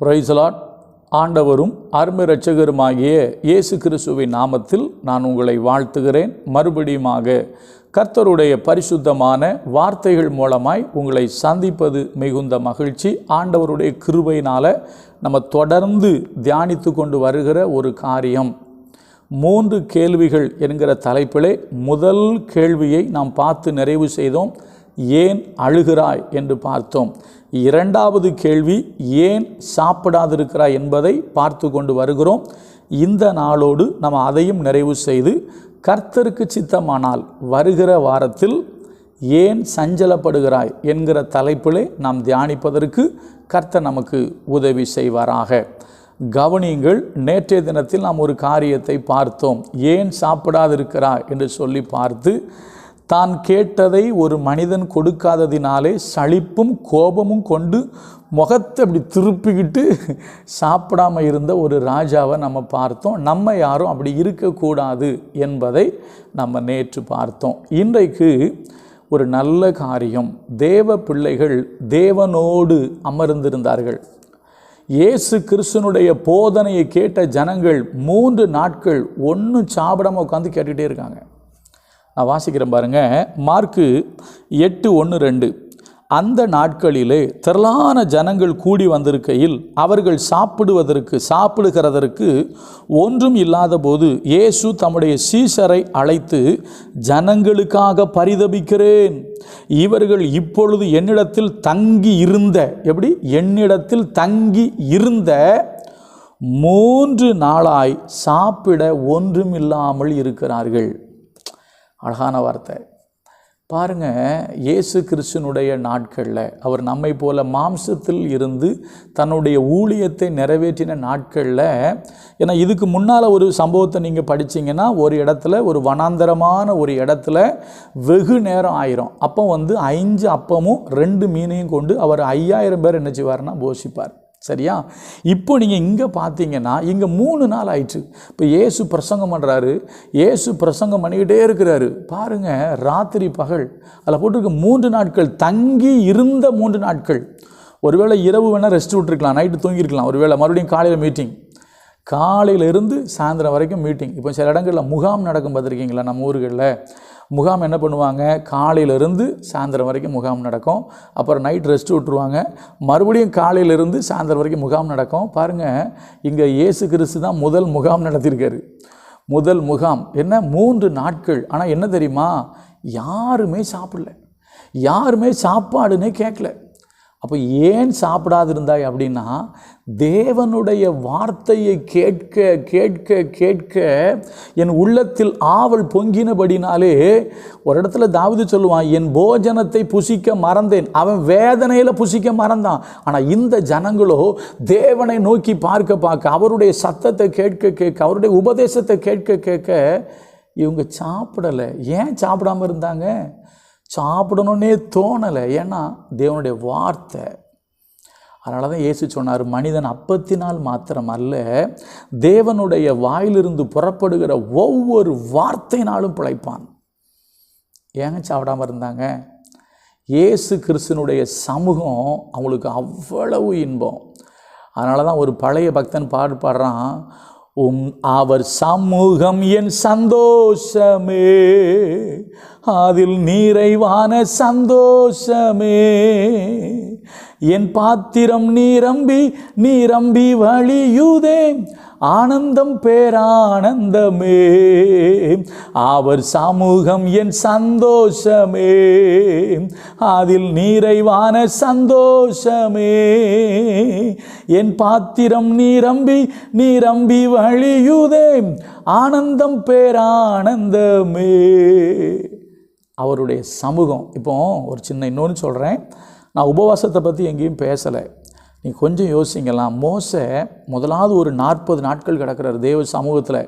பிரைசலாட் ஆண்டவரும் அருமை இரட்சகருமாகிய இயேசு கிறிஸ்துவின் நாமத்தில் நான் உங்களை வாழ்த்துகிறேன். மறுபடியுமாக கர்த்தருடைய பரிசுத்தமான வார்த்தைகள் மூலமாய் உங்களை சந்திப்பது மிகுந்த மகிழ்ச்சி. ஆண்டவருடைய கிருபையினால் நம்ம தொடர்ந்து தியானித்து கொண்டு வருகிற ஒரு காரியம். மூன்று கேள்விகள் என்கிற தலைப்பிலே முதல் கேள்வியை நாம் பார்த்து நிறைவு செய்தோம். ஏன் அழுகிறாய் என்று பார்த்தோம். இரண்டாவது கேள்வி ஏன் சாப்பிடாதிருக்கிறாய் என்பதை பார்த்து கொண்டு வருகிறோம். இந்த நாளோடு நம்ம அதையும் நிறைவு செய்து கர்த்தருக்கு சித்தமானால் வருகிற வாரத்தில் ஏன் சஞ்சலப்படுகிறாய் என்கிற தலைப்பிலே நாம் தியானிப்பதற்கு கர்த்தர் நமக்கு உதவி செய்வாராக. கவனியுங்கள் நேற்றைய தினத்தில் நாம் ஒரு காரியத்தை பார்த்தோம். ஏன் சாப்பிடாதிருக்கிறாய் என்று சொல்லி பார்த்து தான் கேட்டதை ஒரு மனிதன் கொடுக்காததினாலே சளிப்பும் கோபமும் கொண்டு முகத்தை அப்படி திருப்பிக்கிட்டு சாப்பிடாம இருந்த ஒரு ராஜாவை நம்ம பார்த்தோம். நம்ம யாரும் அப்படி இருக்கக்கூடாது என்பதை நம்ம நேற்று பார்த்தோம். இன்றைக்கு ஒரு நல்ல காரியம். தேவ பிள்ளைகள் தேவனோடு அமர்ந்திருந்தார்கள். இயேசு கிறிஸ்தனுடைய போதனையை கேட்ட ஜனங்கள் மூன்று நாட்கள் ஒன்றும் சாப்பிடாமல் உட்காந்து கேட்டுக்கிட்டே இருக்காங்க. நான் வாசிக்கிறேன் பாருங்க. மார்க்கு எட்டு ஒன்று ரெண்டு. அந்த நாட்களிலே திரளான ஜனங்கள் கூடி வந்திருக்கையில் அவர்கள் சாப்பிடுவதற்கு சாப்பிடுகிறதற்கு ஒன்றும் இல்லாத போது இயேசு தம்முடைய சீசரை அழைத்து ஜனங்களுக்காக பரிதபிக்கிறேன். இவர்கள் இப்பொழுது என்னிடத்தில் தங்கி இருந்த எப்படி? என்னிடத்தில் தங்கி இருந்த மூன்று நாளாய் சாப்பிட ஒன்றும் இல்லாமல் இருக்கிறார்கள். அழகான வார்த்தை. பாருங்க இயேசு கிறிஸ்தனுடைய நாட்களில் அவர் நம்மை போல மாம்சத்தில் இருந்து தன்னுடைய ஊழியத்தை நிறைவேற்றின நாட்களில் ஏன்னா இதுக்கு முன்னால் ஒரு சம்பவத்தை நீங்கள் படிச்சீங்கன்னா ஒரு இடத்துல ஒரு வனாந்தரமான ஒரு இடத்துல வெகு நேரம் ஆயிரும். அப்போ வந்து ஐந்து அப்பமும் ரெண்டு மீனையும் கொண்டு அவர் ஐயாயிரம் பேர் என்ன செய்வார்னா போஷிப்பார். சரியா? இப்போ நீங்கள் இங்கே பார்த்தீங்கன்னா இங்கே மூணு நாள் ஆயிடுச்சு இப்போ இயேசு பிரசங்கம் பண்ணுறாரு இயேசு பிரசங்கம் பண்ணிக்கிட்டே இருக்கிறாரு. பாருங்கள் ராத்திரி பகல். அதில் போட்டிருக்க மூன்று நாட்கள். தங்கி இருந்த மூன்று நாட்கள். ஒருவேளை இரவு வேணால் ரெஸ்ட் விட்டுருக்கலாம். நைட்டு தூங்கியிருக்கலாம். ஒருவேளை மறுபடியும் காலையில் மீட்டிங் காலையிலேருந்து சாயந்தரம் வரைக்கும் மீட்டிங் இப்போ சில இடங்களில் முகாம் நடக்கும் பார்த்துருக்கீங்களா? நம்ம ஊர்களில். முகாம் என்ன பண்ணுவாங்க? காலையிலேருந்து சாயந்தரம் வரைக்கும் முகாம் நடக்கும். அப்புறம் நைட் ரெஸ்ட் விட்டுருவாங்க. மறுபடியும் காலையிலேருந்து சாயந்தரம் வரைக்கும் முகாம் நடக்கும். பாருங்கள் இங்கே இயேசு கிறிஸ்து தான் முதல் முகாம் நடத்தியிருக்காரு. முதல் முகாம். என்ன? மூன்று நாட்கள். ஆனால் என்ன தெரியுமா? யாருமே சாப்பிடல. யாருமே சாப்பாடுன்னே கேட்கல அப்போ ஏன் சாப்பிடாதிருந்தாய் அப்படின்னா தேவனுடைய வார்த்தையை கேட்க கேட்க கேட்க என் உள்ளத்தில் ஆவல் பொங்கினபடினாலே ஒரு இடத்துல தாவிது சொல்லுவான் என் போஜனத்தை புசிக்க மறந்தேன். அவன் வேதனையில் புசிக்க மறந்தான். ஆனால் இந்த ஜனங்களோ தேவனை நோக்கி பார்க்க பார்க்க அவருடைய சத்தத்தை கேட்க கேட்க அவருடைய உபதேசத்தை கேட்க கேட்க இவங்க சாப்பிடலை. ஏன் சாப்பிடாம இருந்தாங்க? சாப்பிடணுன்னே தோணலை. ஏன்னா தேவனுடைய வார்த்தை. அதனால தான் இயேசு சொன்னார் மனிதன் அப்பத்தினால் மாத்திரம் அல்ல தேவனுடைய வாயிலிருந்து புறப்படுகிற ஒவ்வொரு வார்த்தையினாலும் பிழைப்பான். ஏங்க சாப்பிடாம இருந்தாங்க? இயேசு கிறிஸ்தனுடைய சமூகம் அவங்களுக்கு அவ்வளவு இன்பம். அதனால தான் ஒரு பழைய பக்தன் பாடு பாடுறான் உம் அவர் சமூகம் என் சந்தோஷமே அதில் நிறைவான சந்தோஷமே. என் பாத்திரம் நீரம்பி நீரம்பி வழியுதே. ஆனந்தம் பேரானந்தமே. அவர் சமூகம் என் சந்தோஷமே. அதில் நிறைவான சந்தோஷமே. என் பாத்திரம் நீரம்பி நீரம்பி வழியுதே. ஆனந்தம் பேரானந்தமே. அவருடைய சமூகம். இப்போ ஒரு சின்ன இன்னொன்று சொல்கிறேன் நான் உபவாசத்தை பற்றி எங்கேயும் பேசலை. நீ கொஞ்சம் யோசிங்கலாம் மோச முதலாவது ஒரு நாற்பது நாட்கள் கிடக்கிறார் தேவ சமூகத்தில்.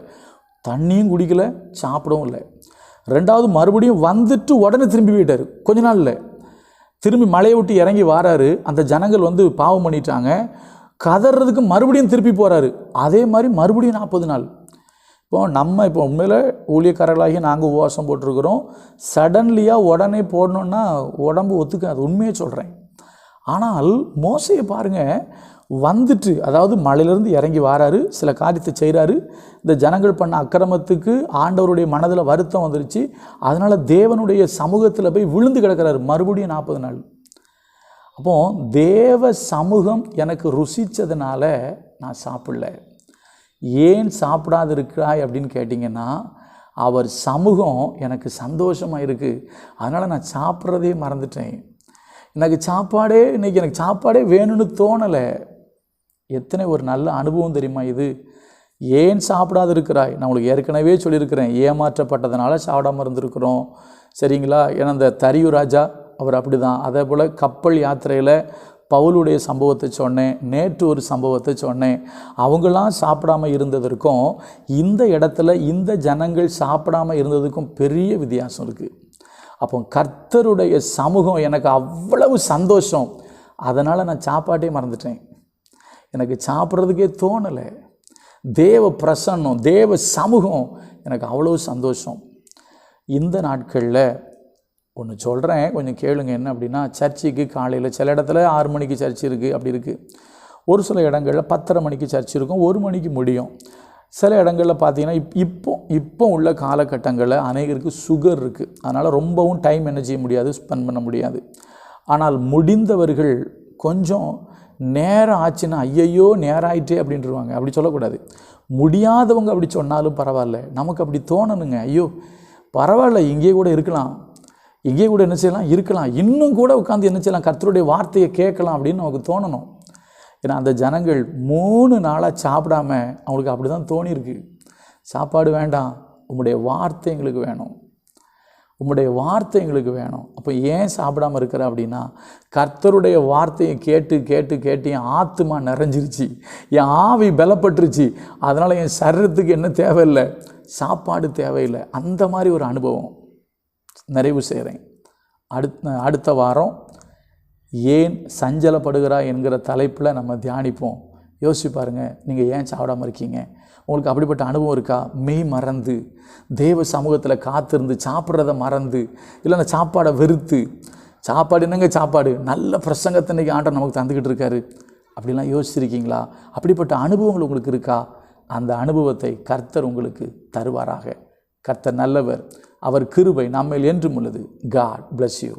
தண்ணியும் குடிக்கல சாப்பிடவும் இல்லை. ரெண்டாவது மறுபடியும் வந்துட்டு உடனே திரும்பி போயிட்டார். கொஞ்ச நாள் இல்லை. திரும்பி மலையை விட்டு இறங்கி வாராரு. அந்த ஜனங்கள் வந்து பாவம் பண்ணிட்டாங்க. கதறதுக்கு மறுபடியும் திருப்பி போகிறாரு அதே மாதிரி மறுபடியும் நாற்பது நாள். இப்போ நம்ம இப்போ உண்மையில் ஊழியக்காரர்களாகி நாங்கள் உபவாசம் போட்டிருக்கிறோம். சடன்லியாக உடனே போடணுன்னா உடம்பு ஒத்துக்காது. உண்மையை சொல்கிறேன் ஆனால் மோசையை பாருங்கள் வந்துட்டு அதாவது மலையிலேருந்து இறங்கி வராரு சில காரியத்தை செய்கிறாரு இந்த ஜனங்கள் பண்ண அக்கிரமத்துக்கு ஆண்டவருடைய மனதில் வருத்தம் வந்துருச்சு. அதனால் தேவனுடைய சமூகத்தில் போய் விழுந்து கிடக்கிறாரு மறுபடியும் நாற்பது நாள். அப்போது தேவ சமூகம் எனக்கு ருசித்ததுனால நான் சாப்பிடல. ஏன் சாப்பிடாது இருக்கிறாய் அப்படின்னு கேட்டிங்கன்னா அவர் சமூகம் எனக்கு சந்தோஷமாக இருக்குது அதனால் நான் சாப்பிட்றதே மறந்துட்டேன். எனக்கு சாப்பாடே இன்றைக்கி எனக்கு சாப்பாடே வேணும்னு தோணலை. எத்தனை ஒரு நல்ல அனுபவம் தெரியுமா இது? ஏன் சாப்பிடாது இருக்கிறாய் நான் உங்களுக்கு ஏற்கனவே சொல்லியிருக்கிறேன். ஏமாற்றப்பட்டதுனால சாப்பிடாம இருந்திருக்கிறோம். சரிங்களா? ஏன்னா இந்த தரியு ராஜா அவர் அப்படி தான் அதே போல் கப்பல் யாத்திரையில் பவுலுடைய சம்பவத்தை சொன்னேன் நேற்று ஒரு சம்பவத்தை சொன்னேன். அவங்களாம் சாப்பிடாம இருந்ததற்கும் இந்த இடத்துல இந்த ஜனங்கள் சாப்பிடாம இருந்ததுக்கும் பெரிய வித்தியாசம் இருக்குது அப்போ கர்த்தருடைய சமூகம் எனக்கு அவ்வளவு சந்தோஷம். அதனால் நான் சாப்பாட்டே மறந்துட்டேன். எனக்கு சாப்பிட்றதுக்கே தோணலை. தேவ பிரசன்னம் தேவ சமூகம் எனக்கு அவ்வளோ சந்தோஷம். இந்த நாட்களில் ஒன்று சொல்கிறேன் கொஞ்சம் கேளுங்க என்ன அப்படின்னா சர்ச்சுக்கு காலையில் சில இடத்துல ஆறு மணிக்கு சர்ச் இருக்குது அப்படி இருக்குது ஒரு சில இடங்களில் பத்தரை மணிக்கு சர்ச் இருக்கும் ஒரு மணிக்கு முடியும். சில இடங்களில் பார்த்தீங்கன்னா இப் இப்போ இப்போ உள்ள காலகட்டங்களில் அநேகருக்கு சுகர் இருக்குது அதனால் ரொம்பவும் டைம் என்ன செய்ய முடியாது ஸ்பெண்ட் பண்ண முடியாது. ஆனால் முடிந்தவர்கள் கொஞ்சம் நேரம் ஆச்சுன்னா ஐயையோ நேரம் ஆயிட்டே அப்படின்ட்டுருவாங்க அப்படி சொல்லக்கூடாது. முடியாதவங்க அப்படி சொன்னாலும் பரவாயில்ல. நமக்கு அப்படி தோணணுங்க. ஐயோ பரவாயில்ல இங்கேயே கூட இருக்கலாம். இங்கே கூட என்ன செய்யலாம்? இருக்கலாம். இன்னும் கூட உட்காந்து என்ன செய்யலாம்? கர்த்தருடைய வார்த்தையை கேட்கலாம் அப்படின்னு நமக்கு தோணணும். ஏன்னா அந்த ஜனங்கள் மூணு நாளாக சாப்பிடாம அவங்களுக்கு அப்படி தான் தோணியிருக்கு. சாப்பாடு வேண்டாம். உங்களுடைய வார்த்தை எங்களுக்கு வேணும். உம்முடைய வார்த்தை எங்களுக்கு வேணும். அப்போ ஏன் சாப்பிடாம இருக்கிற அப்படின்னா கர்த்தருடைய வார்த்தையை கேட்டு கேட்டு கேட்டு என் ஆத்துமா நிறைஞ்சிருச்சு. என் ஆவி பலப்பட்டுருச்சு. அதனால் என் சரீரத்துக்கு என்ன தேவையில்லை? சாப்பாடு தேவையில்லை. அந்த மாதிரி ஒரு அனுபவம். நிறைவு செய்கிறேன். அடுத்த அடுத்த வாரம் ஏன் சஞ்சலப்படுகிறா என்கிற தலைப்பில் நம்ம தியானிப்போம். யோசிச்சு பாருங்கள் நீங்கள் ஏன் சாப்பிடாம இருக்கீங்க? உங்களுக்கு அப்படிப்பட்ட அனுபவம் இருக்கா? மெய் மறந்து தேவ சமூகத்தில் காத்திருந்து சாப்பிட்றத மறந்து இல்லைன்னா சாப்பாடை வெறுத்து சாப்பாடு என்னங்க சாப்பாடு? நல்ல பிரசங்கத்தை இன்னைக்கு ஆண்டவர் நமக்கு தந்துக்கிட்டு இருக்காரு. அப்படிலாம் யோசிச்சிருக்கீங்களா? அப்படிப்பட்ட அனுபவங்கள் உங்களுக்கு இருக்கா? அந்த அனுபவத்தை கர்த்தர் உங்களுக்கு தருவாராக. கர்த்தர் நல்லவர். அவர் கிருபை நம்மில் என்றும் உள்ளது. God bless you